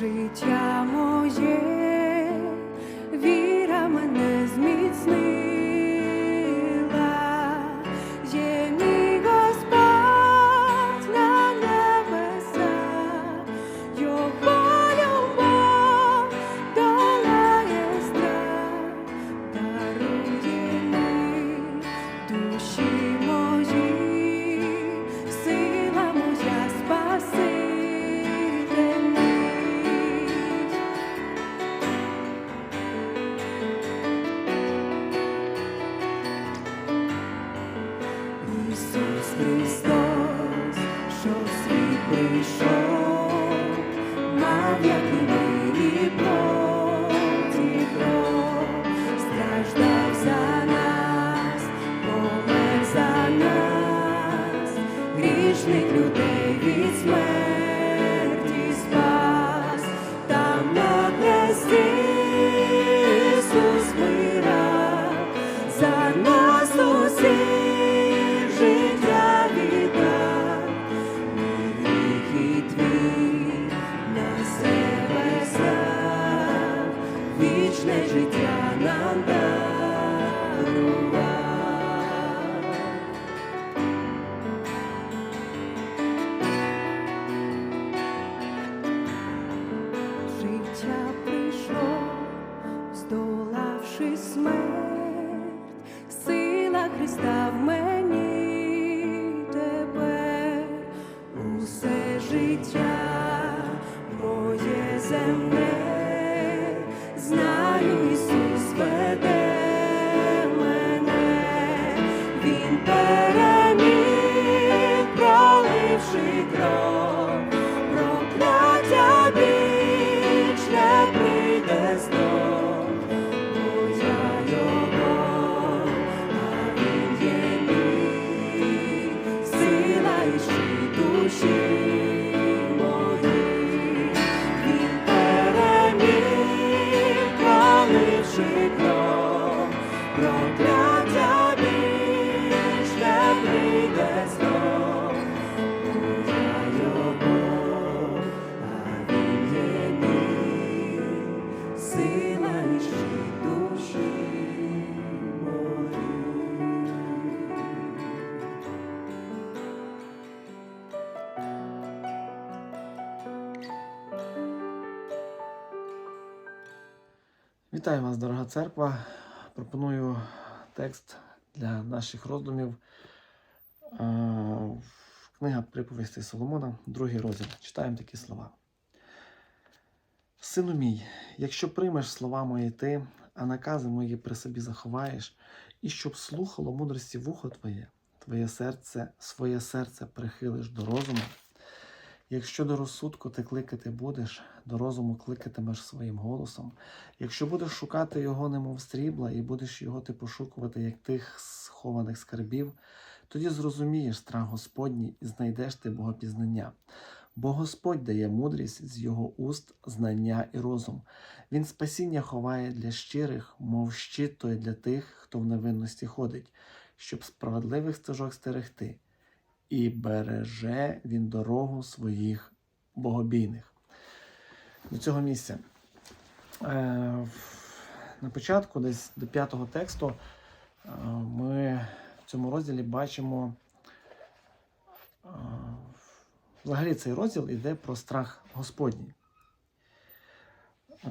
життя моє, Ісус Христос, що в світ прийшов, мав вічне життя нам дарував. життя прийшло, здолавши смерть, сила і душі. Вітаю вас, дорога церква. Пропоную текст для наших роздумів. Е, Книга приповісти Соломона, другий розділ. Читаємо такі слова. Сину мій, якщо приймеш слова мої ти, а накази мої при собі заховаєш, і щоб слухало мудрості вухо твоє, твоє серце, своє серце прихилиш до розуму. Якщо до розсудку ти кликати будеш, до розуму кликатимеш своїм голосом. Якщо будеш шукати його, немов срібла, і будеш його ти пошукувати, як тих схованих скарбів, тоді зрозумієш страх Господній і знайдеш ти богопізнання. Бо Господь дає мудрість з його уст, знання і розум. Він спасіння ховає для щирих, мов щит той для тих, хто в невинності ходить, щоб справедливих стежок стерегти і береже він дорогу своїх богобійних. До цього місця. Е, на початку, десь до п'ятого тексту, е, ми в цьому розділі бачимо. Взагалі цей розділ йде про страх Господній. Е,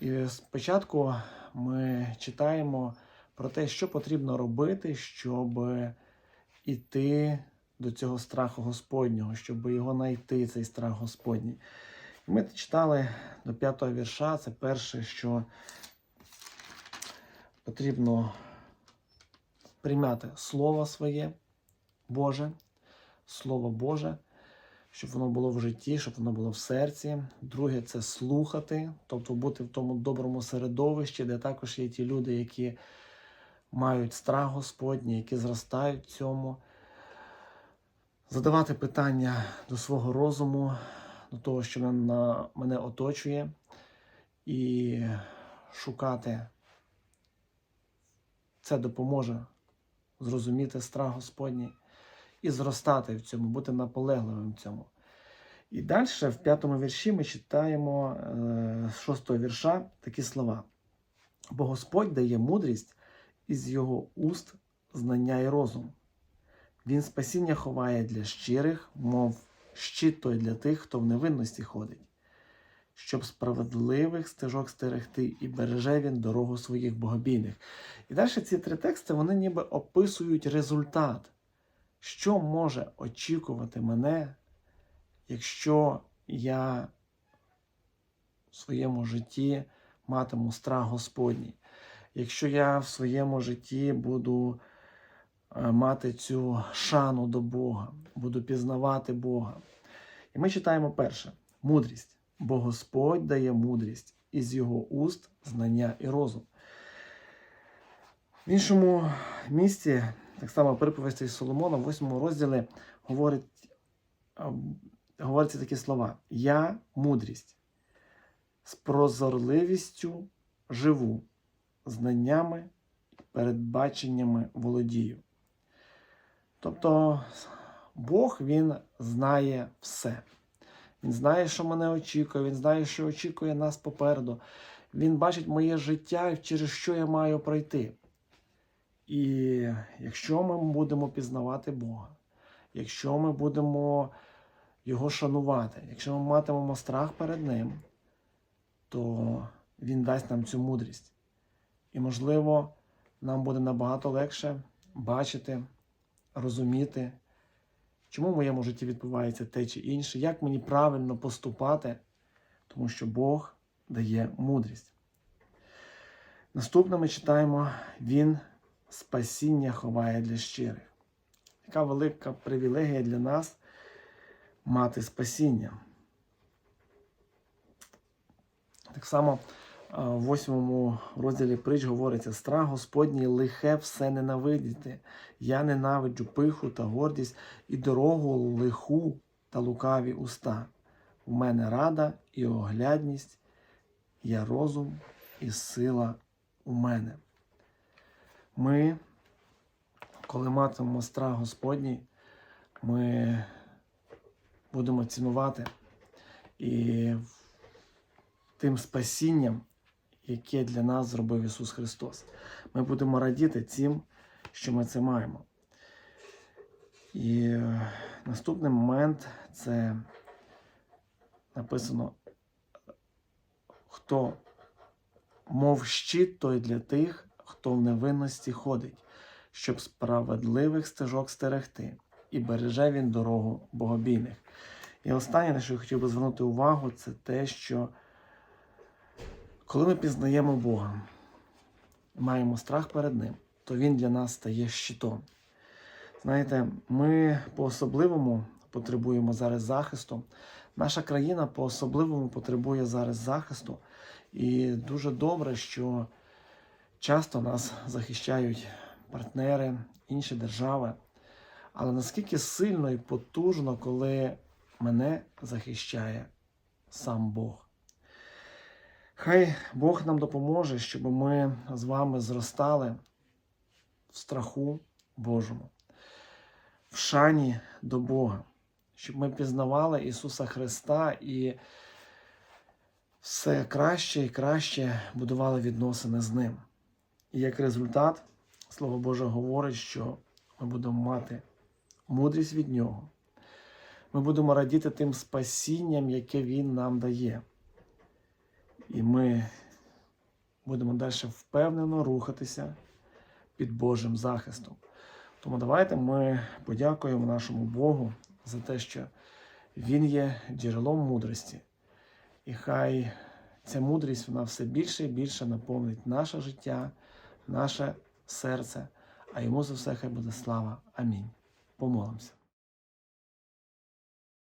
І спочатку ми читаємо про те, що потрібно робити, щоб іти до цього страху Господнього, щоб його знайти, цей страх Господній. І ми читали до п'ятого вірша. Це перше, що потрібно прийняти Слово своє Боже, Слово Боже, щоб воно було в житті, щоб воно було в серці. Друге це слухати, тобто бути в тому доброму середовищі, де також є ті люди, які мають страх Господній, які зростають в цьому. Задавати питання до свого розуму, до того, що мене оточує, і шукати. Це допоможе зрозуміти страх Господній і зростати в цьому, бути наполегливим в цьому. І далі в п'ятому вірші ми читаємо е, з шостого вірша такі слова. Бо Господь дає мудрість із його уст знання і розум. Він спасіння ховає для щирих, мов щит той для тих, хто в невинності ходить, щоб справедливих стежок стерегти, і береже він дорогу своїх богобійних. І далі ці три тексти вони ніби описують результат, що може очікувати мене, якщо я в своєму житті матиму страх Господній, якщо я в своєму житті буду е, мати цю шану до Бога, буду пізнавати Бога. І ми читаємо перше мудрість, бо Господь дає мудрість із його уст знання і розум. В іншому місці, так само приповісті Соломона, в 8 розділі говорить, а, говоряться такі слова: Я мудрість, з прозорливістю живу, знаннями передбаченнями володію. Тобто Бог Він знає все. Він знає, що мене очікує, він знає, що очікує нас попереду. Він бачить моє життя і через що я маю пройти. І якщо ми будемо пізнавати Бога, якщо ми будемо Його шанувати, якщо ми матимемо страх перед Ним, то Він дасть нам цю мудрість. І, можливо, нам буде набагато легше бачити, розуміти, чому в моєму житті відбувається те чи інше, як мені правильно поступати, тому що Бог дає мудрість. Наступне ми читаємо: Він спасіння ховає для щирих. Яка велика привілегія для нас мати спасіння. Так само в восьмому розділі притч говориться: страх Господній лихе все ненавидіти. Я ненавиджу пиху та гордість і дорогу лиху та лукаві уста. У мене рада і оглядність, я розум і сила у мене. Ми, коли матимемо страх Господній, ми будемо цінувати і тим спасінням, яке для нас зробив Ісус Христос. Ми будемо радіти тим, що ми це маємо. І е, наступний момент це написано, хто мов щит той для тих, хто в невинності ходить, щоб справедливих стежок стерегти, і береже він дорогу богобійних. І останнє, на що я хотів би звернути увагу, це те, що коли ми пізнаємо Бога, маємо страх перед Ним, то Він для нас стає щитом. Знаєте, ми по-особливому потребуємо зараз захисту. Наша країна по-особливому потребує зараз захисту. І дуже добре, що часто нас захищають партнери, інші держави. Але наскільки сильно і потужно, коли мене захищає сам Бог. Хай Бог нам допоможе, щоб ми з вами зростали в страху Божому, в шані до Бога, щоб ми пізнавали Ісуса Христа і все краще і краще будували відносини з Ним. І як результат, Слово Боже говорить, що ми будемо мати мудрість від Нього. Ми будемо радіти тим спасінням, яке Він нам дає. І ми будемо далі впевнено рухатися під Божим захистом. Тому давайте ми подякуємо нашому Богу за те, що Він є джерелом мудрості. І хай ця мудрість вона все більше і більше наповнить наше життя, наше серце, а йому за все хай буде слава. Амінь. Помолимося.